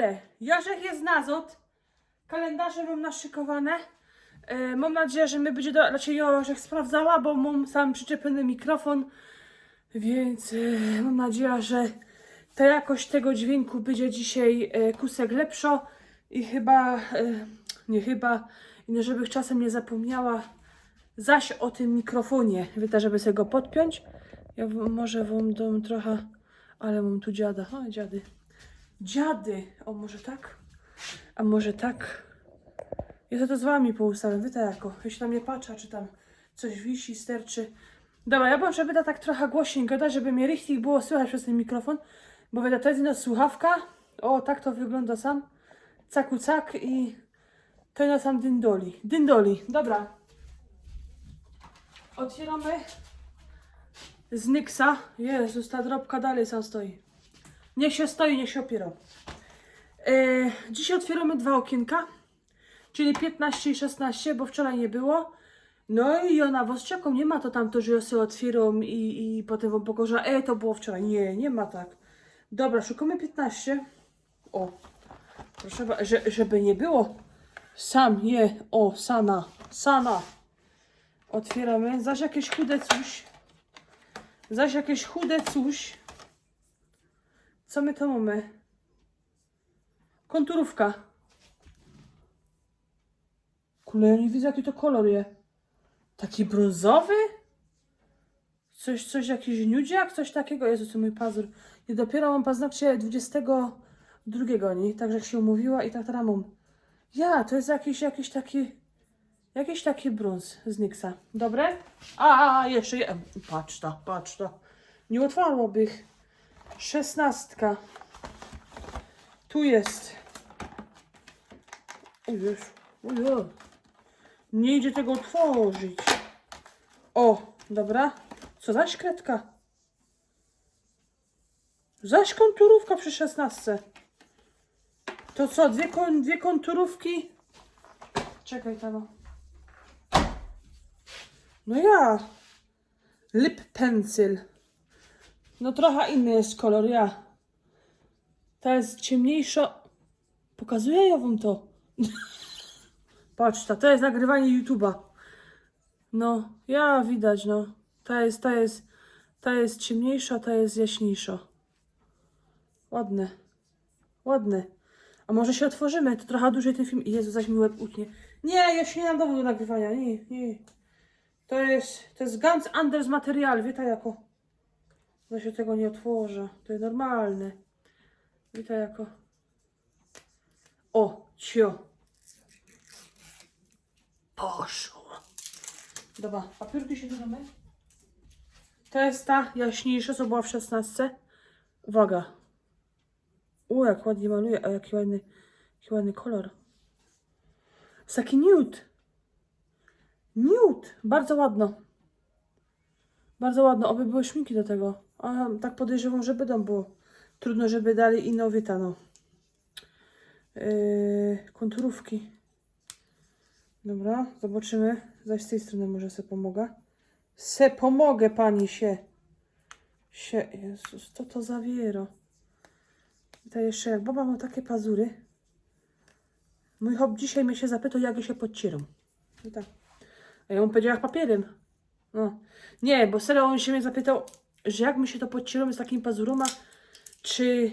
dobre. Jarzech jest nazot. Kalendarze mam naszykowane. E, mam nadzieję, że my będzie do, znaczy Jarzech sprawdzała, bo mam sam przyczepiony mikrofon. Więc e, mam nadzieję, że ta jakość tego dźwięku będzie dzisiaj e, kusek lepsza. I chyba, e, nie chyba, no żebych czasem nie zapomniała zaś o tym mikrofonie. Wiecie, żeby sobie go podpiąć. Ja może wam dam trochę, ale mam tu dziada. O, dziady. Dziady. O, może tak? A może tak? Ja to z wami poustawiam. Wy to jako. Ja się tam nie patrzę, czy tam coś wisi, sterczy. Dobra, ja bym, żeby tak trochę głośniej gadać, żeby mnie richtig było słychać przez ten mikrofon. Bo wiecie, to jest jedna słuchawka. O, tak to wygląda sam. Caku cak i to jest sam dyndoli. Dyndoli. Dobra. Otwieramy z Nyxa. Jezus, ta drobka dalej sam stoi. Niech się stoi, niech się opiera. E, dzisiaj otwieramy dwa okienka, czyli 15 i 16, bo wczoraj nie było. No i ona was czeka, nie ma to tam to, że ja sobie otwieram i, i potem wam pokorza, e, to było wczoraj. Nie, nie ma tak. Dobra, szukamy 15. O, proszę, że, żeby nie było. Sam je, o, sana, sana. Otwieramy. Zaś jakieś chude coś. Zaś jakieś chude coś. Co my to mamy? Konturówka. Kule, nie widzę jaki to kolor jest. Taki brązowy? Coś, coś, jakiś nudziak? Coś takiego. Jezu, co mój pazur. I dopiero mam paznokcie 22, nie? Tak, jak się umówiła i tak teraz mam. Ja, to jest jakiś, jakiś taki... Jakiś taki brąz z Nyxa. Dobre? A, jeszcze je... Patrz to, patrz to. Nie otwarłoby ich. Szesnastka. Tu jest. O Jezu. O Jezu. Nie idzie tego otworzyć. O, dobra. Co zaś kredka? Zaś konturówka przy szesnastce. To co, dwie, kon, dwie konturówki? Czekaj tam. No ja. Lip pencil. No trochę inny jest kolor, ja. Ta jest ciemniejsza. Pokazuję ja wam to. Patrz, ta, to jest nagrywanie YouTube'a. No, ja widać, no. Ta jest, ta jest, ta jest ciemniejsza, ta jest jaśniejsza. Ładne. Ładne. A może się otworzymy, to trochę dłużej ten film. Jezu, zaś mi łeb utnie. Nie, ja się nie dowodu do nagrywania, nie, nie. To jest, to jest Guns Anders materiał, wiecie jako. Ja się tego nie otworzę, to jest normalne. Wiecie jako. O, cio. Poszło. Dobra, papierki się dodamy. To jest ta jaśniejsza, co była w 16. Uwaga. U, jak ładnie maluje, a jaki ładny, jaki ładny kolor. Jest taki nude. Nude. Bardzo ładno. Bardzo ładno. Oby były szminki do tego. A tak podejrzewam, że będą, bo trudno, żeby dali inną wietano. Yy, konturówki. Dobra, zobaczymy. Zaś z tej strony może se pomogę. Se pomogę pani się. się. Jezus, co to zawiera? To jeszcze jak baba ma takie pazury. Mój hop dzisiaj mnie się zapytał, jak ja się podcieram. I tak. A ja mu powiedział, jak papierem. No. Nie, bo serio on się mnie zapytał, że jak my się to podcieramy z takimi pazuroma, czy,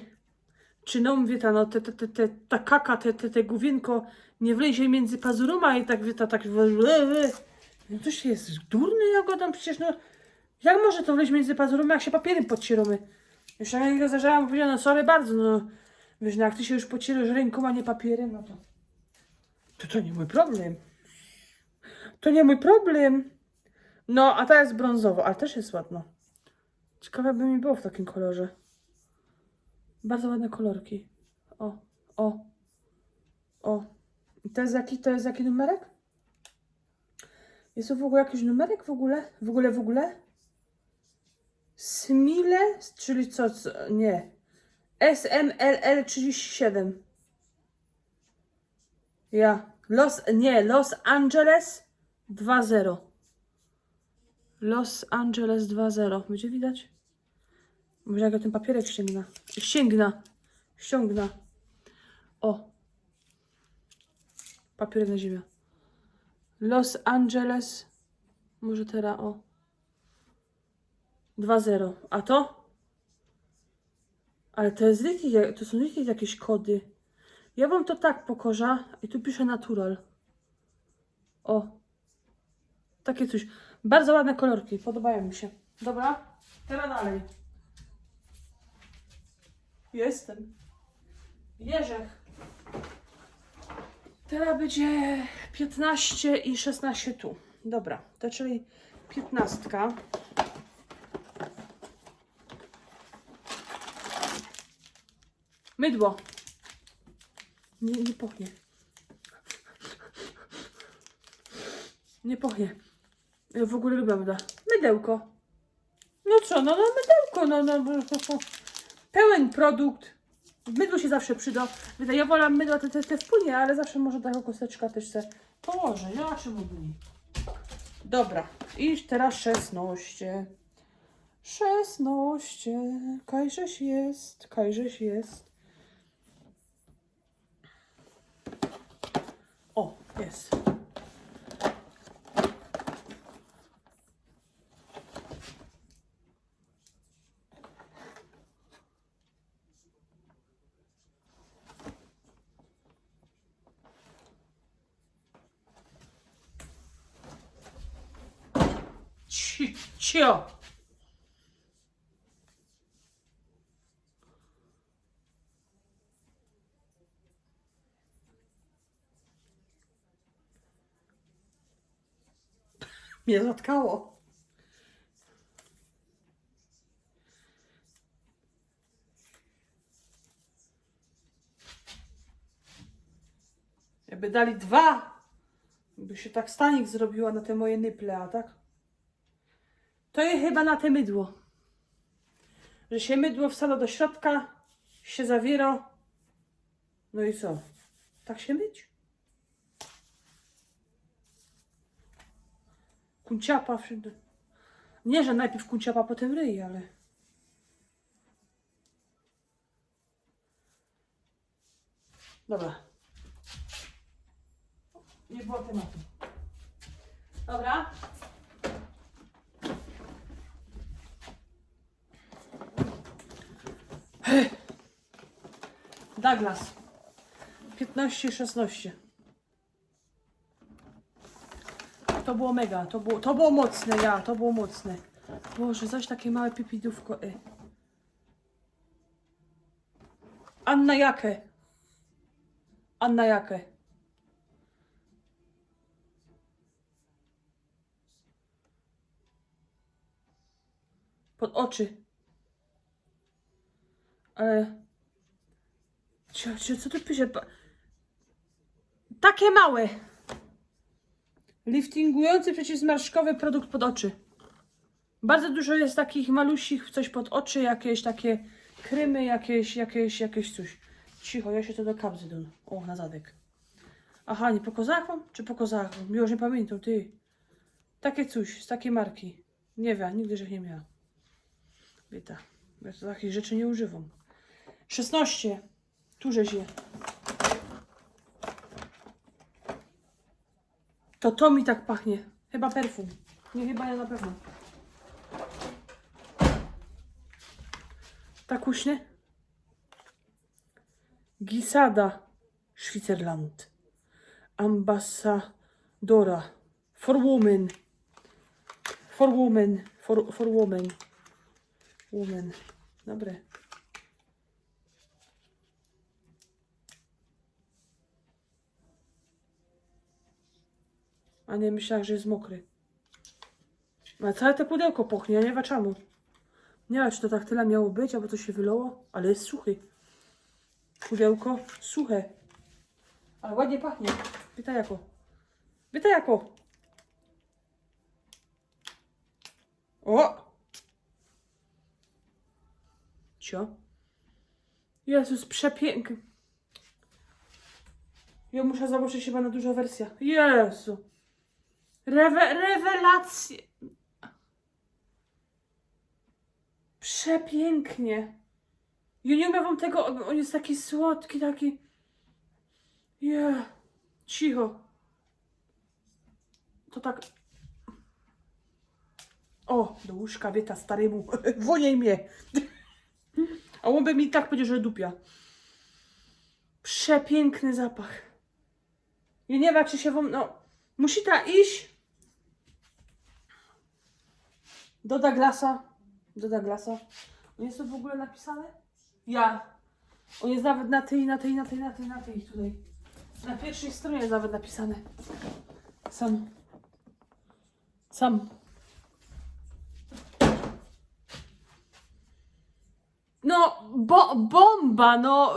czy no mówię, ta, no, te, te, te, te, ta kaka, te, te, te główienko nie wlezie między pazuroma i tak, wie, ta, tak, no to się jest durny, ja go tam przecież, no, jak może to wleźć między pazuroma, jak się papierem podcieramy? Jeszcze na niego zażałam, powiedziała, no sorry bardzo, no, wiesz, no jak ty się już pocierasz ręką, a nie papierem, no to, to to nie mój problem. To nie mój problem. No, a ta jest brązowa, ale też jest ładna. Ciekawe by mi było w takim kolorze. Bardzo ładne kolorki. O, o, o. I to jest jaki, to jest jaki numerek? Jest tu w ogóle jakiś numerek w ogóle? W ogóle, w ogóle? Smile, czyli co, co nie. SMLL 37. Ja. Los, nie, Los Angeles 2-0. Los Angeles 2-0. Będzie widać? Może jak ja ten papierek ściągna. Ścięgna. Ściągna. O. Papierna ziemia. Los Angeles. Może teraz o. 2-0. A to? Ale to jest liquid, to są liquid jakieś kody. Ja wam to tak pokorza i tu piszę natural. O. Takie coś. Bardzo ładne kolorki, podobają mi się. Dobra, teraz dalej. Jestem. Jerzech. Teraz będzie 15 i 16 tu. Dobra, to czyli 15. Mydło. Nie, nie pochnie. Nie pochnie. Ja w ogóle lubię mydła. Mydełko. No co, no, no mydełko, no, no. Pełen produkt. Mydło się zawsze przyda. Ja wolę mydła te, te, te wpłynie, ale zawsze może taka kosteczka też se położę. Ja by nie? Dobra. I teraz 16. 16. Kajżeś jest. Kajżeś jest. O, jest. Cio. Mnie zatkało. Jakby dali dwa, by się tak stanik zrobiła na te moje nyple, a tak? To jest chyba na te mydło. Że się mydło wsadza do środka, się zawiera. No i co? Tak się myć? Kunciapa wszędzie. Nie, że najpierw kunciapa, potem ryj, ale... Dobra. Nie było tematu. Dobra. Douglas. 15 16. To było mega, to było, to było mocne, ja, to było mocne. Boże, zaś takie małe pipidówko. Y. Anna Jakę. Anna Jakę. Pod oczy. Ale... Co tu pisze? Takie małe. Liftingujący przeciwzmarszczkowy produkt pod oczy. Bardzo dużo jest takich malusich, coś pod oczy, jakieś takie krymy, jakieś, jakieś, jakieś coś. Cicho, ja się to do kabzy dam. O, na zadek. Aha, nie po kozakom? Czy po kozakom? Już nie pamiętam, ty. Takie coś, z takiej marki. Nie wiem, nigdy że nie miała. Wieta. Ja takich rzeczy nie używam. 16. Tu żeś je. To to mi tak pachnie. Chyba perfum. Nie, chyba ja na pewno. Tak uśnie? Gisada, Switzerland. Ambassadora. For women. For women. For, for women. Woman. Dobre. Nie, myślałam, że jest mokry. A całe to pudełko pochnie, ja nie wiem czemu. Nie wiem, czy to tak tyle miało być, albo to się wylało, ale jest suchy. Pudełko suche. Ale ładnie pachnie. Pytaj jako. Pytaj jako. O! Cio. Jezus, przepiękny. Ja muszę zobaczyć chyba na dużą wersję. Jezu. Rewe rewelacje. Przepięknie. Ja nie umiem wam tego, on jest taki słodki, taki... Je, cicho. To tak. O, do łóżka wieta staremu. Woniej mnie. A on by mi tak powiedział, że dupia. Przepiękny zapach. I nie wiem, czy się wam. No, musi ta iść. Do Douglasa. Do Douglasa. On jest to w ogóle napisane? Ja. On jest nawet na tej, na tej, na tej, na tej, na tej tutaj. Na pierwszej stronie jest nawet napisane. Sam. Sam. No, bo, bomba, no.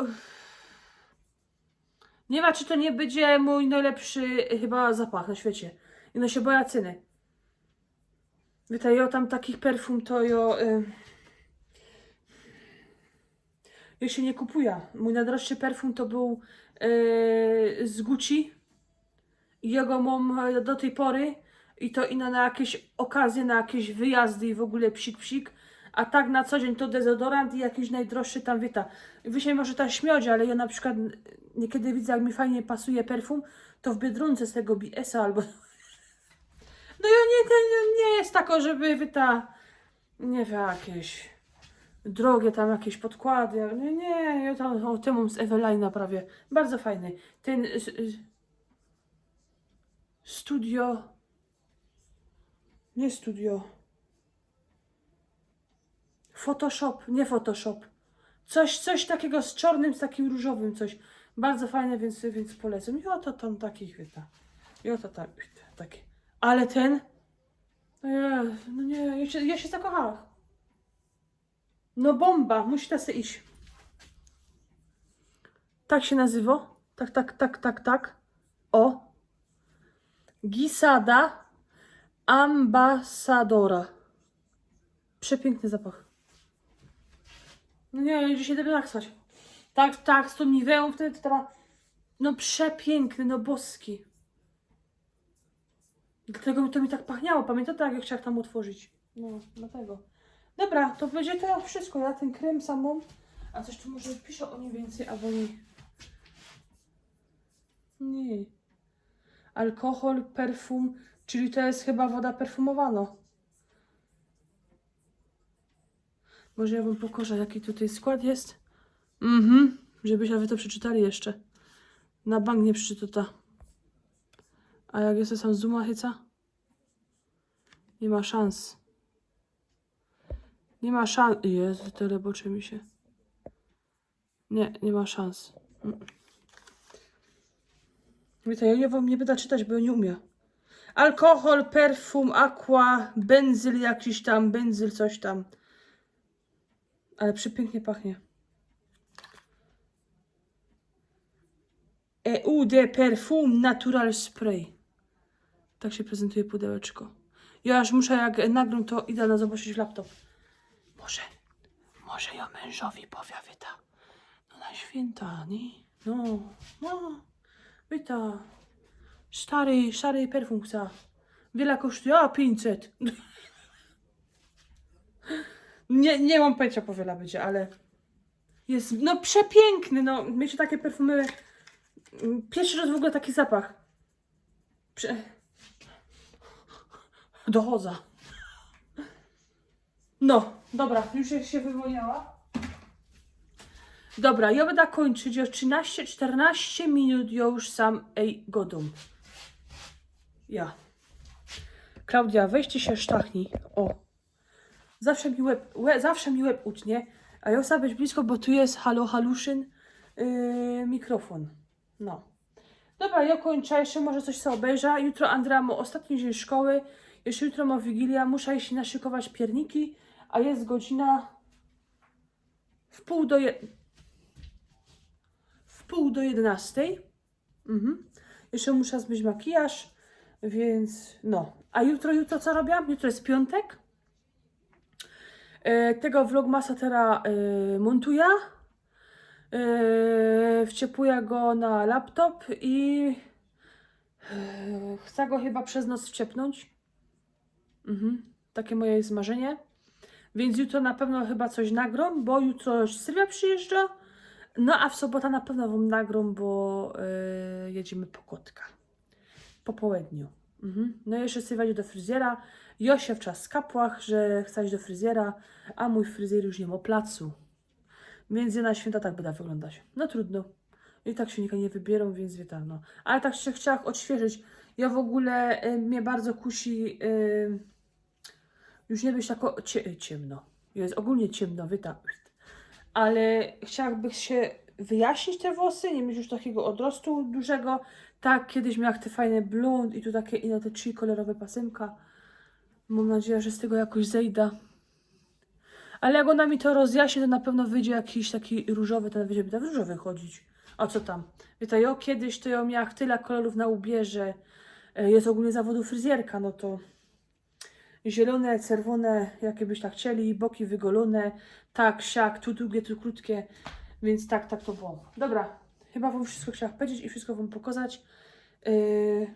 Nie ma, czy to nie będzie mój najlepszy chyba zapach na świecie. I no się boję ceny. Wiecie, ja tam takich perfum to jo... Y... Ja się nie kupuję. Mój najdroższy perfum to był y... z Gucci. I jego mam e, do tej pory. I to ino na jakieś okazje, na jakieś wyjazdy i w ogóle psik psik. A tak na co dzień to dezodorant i jakiś najdroższy tam wita. Wy się może ta śmiać, ale ja na przykład niekiedy widzę, jak mi fajnie pasuje perfum, to w Biedronce z tego BS-a albo... No ja nie, nie, nie jest tako, żeby wyta... Nie wiem, jakieś drogie tam jakieś podkłady. Nie, nie, ja tam o tym mam z Evelina prawie. Bardzo fajny. Ten studio... Nie studio... Photoshop, nie Photoshop. Coś, coś takiego z czarnym, z takim różowym, coś. Bardzo fajne, więc, więc polecam. I oto tam takich wyta. I oto tak, takie. Ale ten. No no nie, ja się, ja się zakochałam. No bomba, musi se iść. Tak się nazywa. Tak, tak, tak, tak, tak. O. Gisada Ambassadora. Przepiękny zapach. No nie, dzisiaj będę tak spać. Tak, tak, z tą niweą wtedy to teraz... No przepiękny, no boski. Dlatego to mi tak pachniało. Pamiętam tak, jak chciałam tam otworzyć. No, dlatego. Dobra, to będzie to wszystko. Ja ten krem samą. A coś tu może piszę o niej więcej, albo nie. Nie. Alkohol, perfum, czyli to jest chyba woda perfumowana. Może ja wam pokażę, jaki tutaj skład jest. Mhm, żebyście wy to przeczytali jeszcze. Na bank nie przeczyta. A jak to sam Zuma chyca? Nie ma szans. Nie ma szans. Jezu, tyle boczy mi się. Nie, nie ma szans. Mm. Wiecie, ja nie wam nie będę czytać, bo ja nie umiem. Alkohol, perfum, aqua, benzyl jakiś tam, benzyl coś tam. Ale przepięknie pachnie. EU de Perfum Natural Spray. Tak się prezentuje pudełeczko. Ja aż muszę, jak nagram, to idę na zobaczyć laptop. Może, może ja mężowi powie, wyta. No na święta, nie? No, no, wyta. Stary, stary perfum. Wiele kosztuje? A, 500. Nie, nie mam pojęcia po wiele będzie, ale jest, no przepiękny, no. Wiecie, takie perfumy, mm, pierwszy raz w ogóle taki zapach. Prze... Dochodza. No, dobra, już się wywołała. Dobra, ja będę kończyć już 13-14 minut, ja już sam ej godum. Ja. Klaudia, weźcie się sztachnij. O. Zawsze mi łeb, łe, zawsze mi łeb ucznie, a ja chcę być blisko, bo tu jest halo haluszyn yy, mikrofon. No. Dobra, ja kończę, jeszcze może coś sobie obejrzę. Jutro Andrea ma ostatni dzień szkoły, jeszcze jutro ma Wigilia, muszę iść naszykować pierniki, a jest godzina w pół do je... w pół do jedenastej. Mhm. Jeszcze muszę zmyć makijaż, więc no. A jutro, jutro co robię? Jutro jest piątek. E, tego vlogmasa teraz e, montuję. E, wciepuję go na laptop i e, chcę go chyba przez noc wciepnąć. Mhm. Takie moje jest marzenie. Więc jutro na pewno chyba coś nagrom, bo jutro Sylwia przyjeżdża, No a w sobotę na pewno wam nagrą, bo yy, jedziemy po kotka. Po południu. Mhm. No i jeszcze sobie do fryzjera. Josia w czas skapłach, że chce iść do fryzjera, a mój fryzjer już nie ma placu. Więc na święta tak będę wyglądać. No trudno. I tak się nikogo nie wybierą, więc witam, no. Ale tak się chciałam odświeżyć. Ja w ogóle y, mnie bardzo kusi y, już nie być tak o- cie, ciemno. Jest ogólnie ciemno, witam. Ale chciałabym się wyjaśnić te włosy, nie mieć już takiego odrostu dużego. Tak, kiedyś miałam te fajne blond i tu takie inne te trzy kolorowe pasemka. Mam nadzieję, że z tego jakoś zejdę. Ale jak ona mi to rozjaśni, to na pewno wyjdzie jakiś taki różowy, ten będzie w różowy chodzić. A co tam? Wiecie, ja kiedyś to ja miałam tyle kolorów na ubierze. E, Jest ogólnie zawodu fryzjerka, no to zielone, czerwone, jakie byś tak chcieli, boki wygolone, tak, siak, tu długie, tu krótkie, więc tak, tak to było. Dobra, chyba wam wszystko chciałam powiedzieć i wszystko wam pokazać. Yy,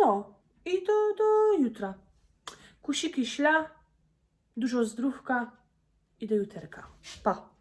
no i do, do jutra. Kusiki śla, dużo zdrówka i do juterka. Pa!